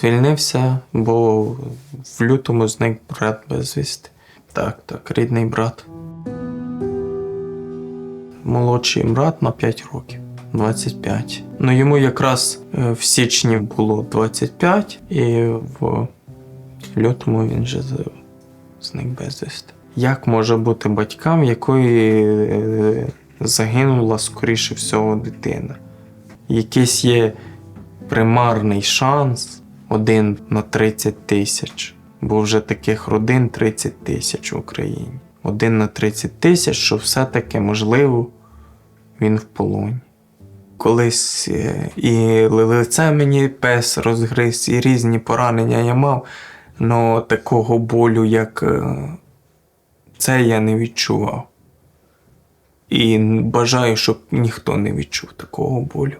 Звільнився, бо в лютому зник брат безвісти. Так, так, рідний брат. Молодший брат на 5 років. 25. Ну йому якраз е, в січні було 25, і в лютому він вже зник безвісти. Як може бути батькам, якої е, загинула скоріше всього дитина? Якийсь є примарний шанс один на 30 тисяч, бо вже таких родин 30 тисяч в Україні. Один на 30 тисяч, що все-таки можливо він в полоні. Колись е, і лице мені пес розгриз, і різні поранення я мав, але такого болю, як е, це, я не відчував. І бажаю, щоб ніхто не відчув такого болю.